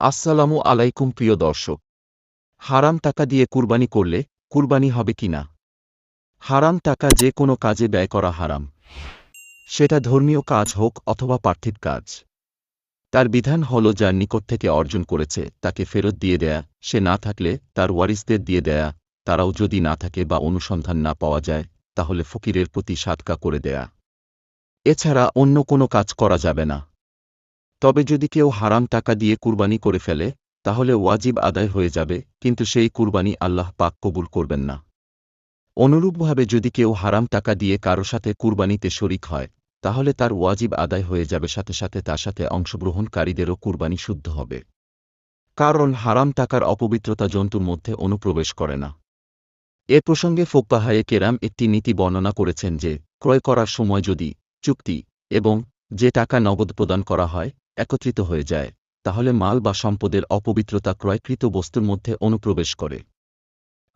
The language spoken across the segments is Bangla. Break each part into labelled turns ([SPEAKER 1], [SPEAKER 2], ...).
[SPEAKER 1] আসসালামু আলাইকুম, প্রিয় দর্শক। হারাম টাকা দিয়ে কুরবানি করলে কুরবানি হবে কিনা হারাম টাকা যে কোনো কাজে ব্যয় করা হারাম। সেটা ধর্মীয় কাজ হোক অথবা পার্থিব কাজ। তার বিধান হল যার নিকট থেকে অর্জন করেছে, তাকে ফেরত দিয়ে দেয়া। সে না থাকলে তার ওয়ারিসদের দিয়ে দেয়া। তারাও যদি না থাকে বা অনুসন্ধান না পাওয়া যায়, তাহলে ফকিরের প্রতি সাদকা করে দেয়া। এছাড়া অন্য কোনো কাজ করা যাবে না। তবে যদি কেউ হারাম টাকা দিয়ে কুরবানি করে ফেলে, তাহলে ওয়াজিব আদায় হয়ে যাবে, কিন্তু সেই কুরবানি আল্লাহ পাক কবুল করবেন না। অনুরূপভাবে যদি কেউ হারাম টাকা দিয়ে কারও সাথে কুরবানিতে শরিক হয়, তাহলে তার ওয়াজিব আদায় হয়ে যাবে সাথে সাথে তার সাথে অংশগ্রহণকারীদেরও কুরবানি শুদ্ধ হবে। কারণ হারাম টাকার অপবিত্রতা জন্তুর মধ্যে অনুপ্রবেশ করে না। এ প্রসঙ্গে ফোপ্পাহায়ে কেরাম একটি নীতি বর্ণনা করেছেন যে, ক্রয় করার সময় যদি, চুক্তি এবং যে টাকা নগদ প্রদান করা হয় একত্রিত হয়ে যায়, তাহলে মাল বা সম্পদের অপবিত্রতা ক্রয়কৃত বস্তুর মধ্যে অনুপ্রবেশ করে।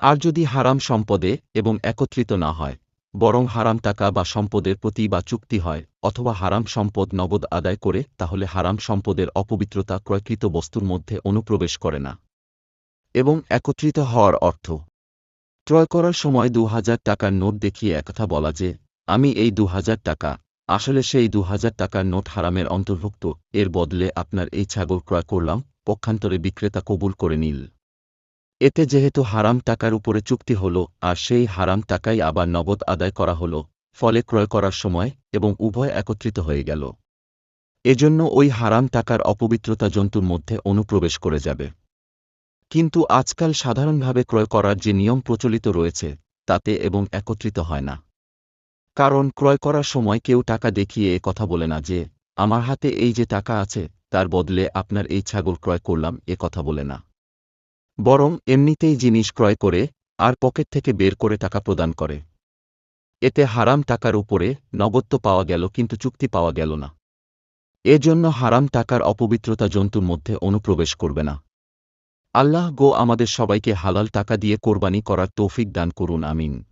[SPEAKER 1] আর যদি হারাম সম্পদে এবং একত্রিত না হয়, বরং হারাম টাকা বা সম্পদের প্রতি বা চুক্তি হয় অথবা হারাম সম্পদ নগদ আদায় করে, তাহলে হারাম সম্পদের অপবিত্রতা ক্রয়কৃত বস্তুর মধ্যে অনুপ্রবেশ করে না। এবং একত্রিত হওয়ার অর্থ, ক্রয় করার সময় দু হাজার টাকার নোট দেখিয়ে একথা বলা যে, আমি এই দু হাজার টাকা আসলে সেই দু হাজার টাকার নোট হারামের অন্তর্ভুক্ত, এর বদলে আপনার এই ছাগল ক্রয় করলাম, পক্ষান্তরে বিক্রেতা কবুল করে নিল। এতে যেহেতু হারাম টাকার উপরে চুক্তি হল, আর সেই হারাম টাকাই আবার নগদ আদায় করা হল, ফলে ক্রয় করার সময় এবং উভয় একত্রিত হয়ে গেল। এজন্য ওই হারাম টাকার অপবিত্রতা জন্তুর মধ্যে অনুপ্রবেশ করে যাবে। কিন্তু আজকাল সাধারণভাবে ক্রয় করার যে নিয়ম প্রচলিত রয়েছে, তাতে এবং একত্রিত হয় না। কারণ ক্রয় করার সময় কেউ টাকা দেখিয়ে এ কথা বলে না যে, আমার হাতে এই যে টাকা আছে, তার বদলে আপনার এই ছাগল ক্রয় করলাম, এ কথা বলে না। বরং এমনিতেই জিনিস ক্রয় করে, আর পকেট থেকে বের করে টাকা প্রদান করে। এতে হারাম টাকার উপরে নগত্য পাওয়া গেল, কিন্তু চুক্তি পাওয়া গেল না। এজন্য হারাম টাকার অপবিত্রতা জন্তুর মধ্যে অনুপ্রবেশ করবে না। আল্লাহ গো আমাদের সবাইকে হালাল টাকা দিয়ে কোরবানি করার তৌফিক দান করুন, আমিন।